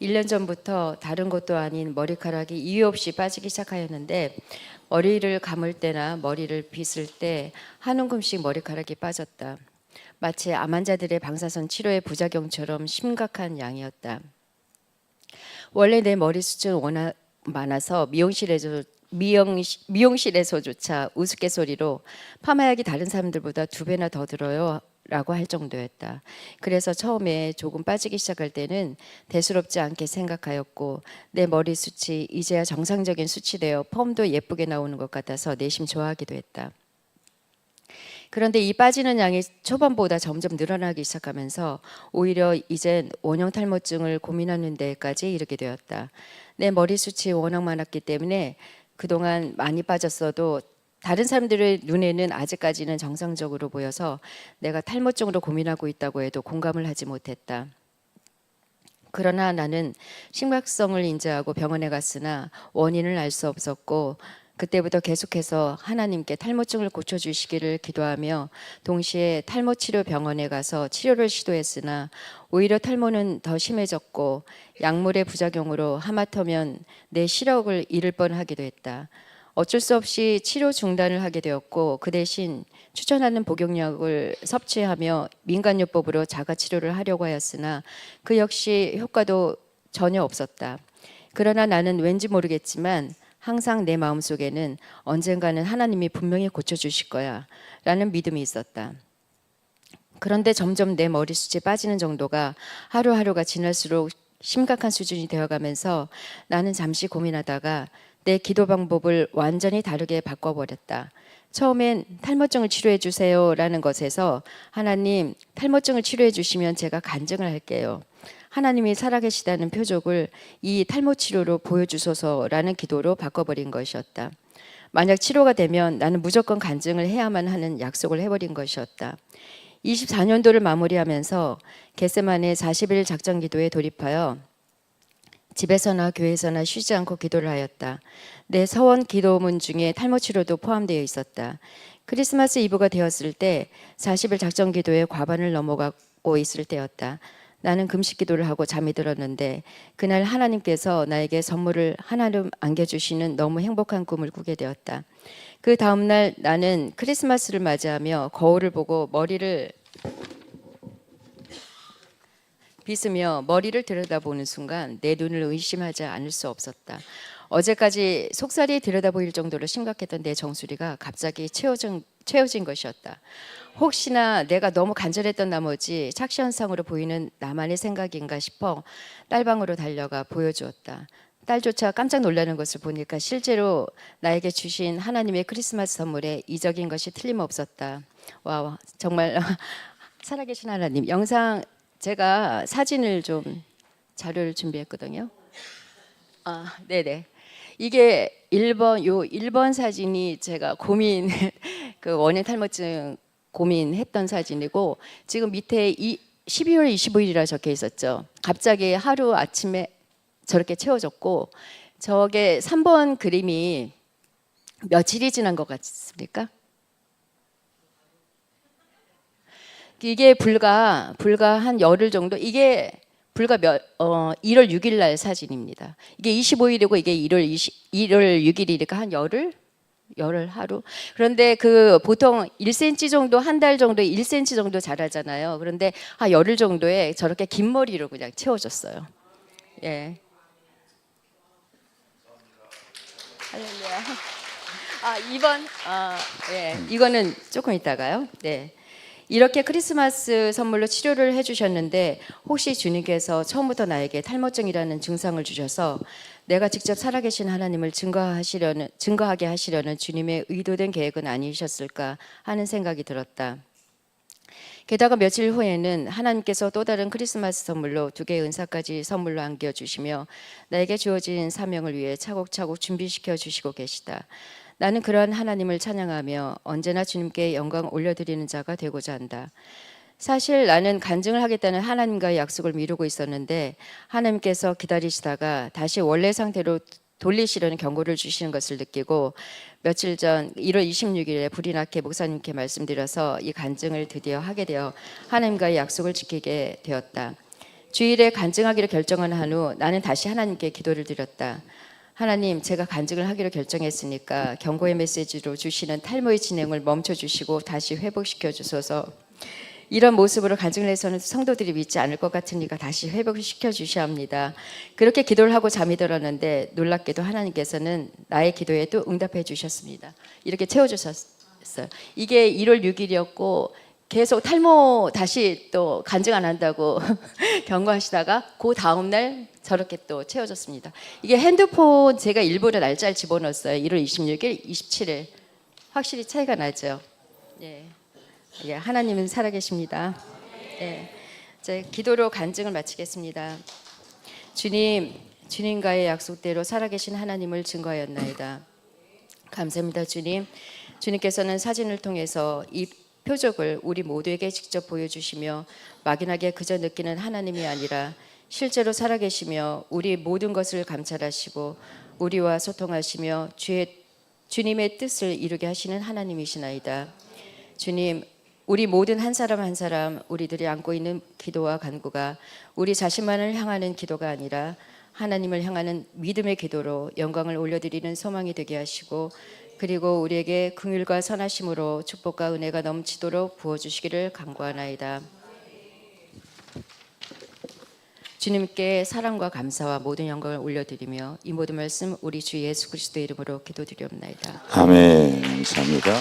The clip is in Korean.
1년 전부터 다른 것도 아닌 머리카락이 이유 없이 빠지기 시작하였는데 머리를 감을 때나 머리를 빗을 때 한 움큼씩 머리카락이 빠졌다. 마치 암 환자들의 방사선 치료의 부작용처럼 심각한 양이었다. 원래 내 머리 숱은 워낙 많아서 미용실에서 미용, 미용실에서조차 우스갯소리로 파마약이 다른 사람들보다 두 배나 더 들어요 라고 할 정도였다. 그래서 처음에 조금 빠지기 시작할 때는 대수롭지 않게 생각하였고 내 머리숱이 이제야 정상적인 수치 되어 펌도 예쁘게 나오는 것 같아서 내심 좋아하기도 했다. 그런데 이 빠지는 양이 초반보다 점점 늘어나기 시작하면서 오히려 이젠 원형 탈모증을 고민하는 데까지 이르게 되었다. 내 머리 숱이 워낙 많았기 때문에 그동안 많이 빠졌어도 다른 사람들의 눈에는 아직까지는 정상적으로 보여서 내가 탈모증으로 고민하고 있다고 해도 공감을 하지 못했다. 그러나 나는 심각성을 인지하고 병원에 갔으나 원인을 알 수 없었고 그때부터 계속해서 하나님께 탈모증을 고쳐주시기를 기도하며 동시에 탈모 치료 병원에 가서 치료를 시도했으나 오히려 탈모는 더 심해졌고 약물의 부작용으로 하마터면 내 시력을 잃을 뻔하기도 했다. 어쩔 수 없이 치료 중단을 하게 되었고 그 대신 추천하는 복용약을 섭취하며 민간요법으로 자가 치료를 하려고 하였으나 그 역시 효과도 전혀 없었다. 그러나 나는 왠지 모르겠지만 항상 내 마음속에는 언젠가는 하나님이 분명히 고쳐주실 거야 라는 믿음이 있었다. 그런데 점점 내 머리숱이 빠지는 정도가 하루하루가 지날수록 심각한 수준이 되어가면서 나는 잠시 고민하다가 내 기도 방법을 완전히 다르게 바꿔버렸다. 처음엔 탈모증을 치료해 주세요라는 것에서 하나님 탈모증을 치료해 주시면 제가 간증을 할게요. 하나님이 살아계시다는 표적을 이 탈모 치료로 보여주소서라는 기도로 바꿔버린 것이었다. 만약 치료가 되면 나는 무조건 간증을 해야만 하는 약속을 해버린 것이었다. 24년도를 마무리하면서 겟세만의 40일 작전 기도에 돌입하여 집에서나 교회에서나 쉬지 않고 기도를 하였다. 내 서원 기도문 중에 탈모 치료도 포함되어 있었다. 크리스마스 이브가 되었을 때 40일 작전 기도에 과반을 넘어가고 있을 때였다. 나는 금식 기도를 하고 잠이 들었는데 그날 하나님께서 나에게 선물을 하나름 안겨주시는 너무 행복한 꿈을 꾸게 되었다. 그 다음날 나는 크리스마스를 맞이하며 거울을 보고 머리를 빗으며 머리를 들여다보는 순간 내 눈을 의심하지 않을 수 없었다. 어제까지 속살이 들여다보일 정도로 심각했던 내 정수리가 갑자기 채워진, 채워진 것이었다. 혹시나 내가 너무 간절했던 나머지 착시현상으로 보이는 나만의 생각인가 싶어 딸방으로 달려가 보여주었다. 딸조차 깜짝 놀라는 것을 보니까 실제로 나에게 주신 하나님의 크리스마스 선물에 이적인 것이 틀림없었다. 와 정말 살아계신 하나님 영상 제가 사진을 좀 자료를 준비했거든요. 아, 네 네. 이게 1번 요 1번 사진이 제가 고민 그 원인 탈모증 고민했던 사진이고 지금 밑에 이 12월 25일이라 적혀 있었죠. 갑자기 하루 아침에 저렇게 채워졌고 저게 3번 그림이 며칠이 지난 것 같습니까? 이게 불과 불과 한 열흘 정도 이게 불과 몇, 어, 1월 6일 날 사진입니다. 이게 25일이고 이게 1월 20, 1월 6일이니까 한 열흘 열흘 하루. 그런데 그 보통 1cm 정도 한 달 정도 1cm 정도 자라잖아요. 그런데 한 열흘 정도에 저렇게 긴 머리로 그냥 채워졌어요. 예. 할렐루야. 아, 2번. 아, 예. 이거는 조금 있다가요. 네. 이렇게 크리스마스 선물로 치료를 해주셨는데 혹시 주님께서 처음부터 나에게 탈모증이라는 증상을 주셔서 내가 직접 살아계신 하나님을 증거하시려는 증거하게 하시려는 주님의 의도된 계획은 아니셨을까 하는 생각이 들었다. 게다가 며칠 후에는 하나님께서 또 다른 크리스마스 선물로 두 개의 은사까지 선물로 안겨 주시며 나에게 주어진 사명을 위해 차곡차곡 준비시켜 주시고 계시다. 나는 그러한 하나님을 찬양하며 언제나 주님께 영광 올려드리는 자가 되고자 한다. 사실 나는 간증을 하겠다는 하나님과의 약속을 미루고 있었는데 하나님께서 기다리시다가 다시 원래 상태로 돌리시려는 경고를 주시는 것을 느끼고 며칠 전 1월 26일에 불이 나게 목사님께 말씀드려서 이 간증을 드디어 하게 되어 하나님과의 약속을 지키게 되었다. 주일에 간증하기로 결정을 한후 나는 다시 하나님께 기도를 드렸다. 하나님, 제가 간증을 하기로 결정했으니까 경고의 메시지로 주시는 탈모의 진행을 멈춰 주시고 다시 회복시켜 주소서. 이런 모습으로 간증을 해서는 성도들이 믿지 않을 것 같으니까 다시 회복시켜 주셔야 합니다. 그렇게 기도를 하고 잠이 들었는데 놀랍게도 하나님께서는 나의 기도에 또 응답해 주셨습니다. 이렇게 채워 주셨어요. 이게 1월 6일이었고 계속 탈모 다시 또 간증 안 한다고 경고하시다가 그 다음 날 저렇게 또 채워졌습니다. 이게 핸드폰 제가 일부러 날짜를 집어넣었어요. 1월 26일, 27일. 확실히 차이가 나죠. 예. 예, 하나님은 살아계십니다. 예. 이제 기도로 간증을 마치겠습니다. 주님, 주님과의 약속대로 살아계신 하나님을 증거하였나이다. 감사합니다, 주님. 주님께서는 사진을 통해서 이 표적을 우리 모두에게 직접 보여주시며 막연하게 그저 느끼는 하나님이 아니라 실제로 살아계시며 우리 모든 것을 감찰하시고 우리와 소통하시며 주의 주님의 뜻을 이루게 하시는 하나님이시나이다. 주님, 우리 모든 한 사람 한 사람 우리들이 안고 있는 기도와 간구가 우리 자신만을 향하는 기도가 아니라 하나님을 향하는 믿음의 기도로 영광을 올려드리는 소망이 되게 하시고 그리고 우리에게 긍휼과 선하심으로 축복과 은혜가 넘치도록 부어주시기를 간구하나이다. 주님께 사랑과 감사와 모든 영광을 올려드리며 이 모든 말씀 우리 주 예수 그리스도 이름으로 기도드리옵나이다. 아멘. 감사합니다.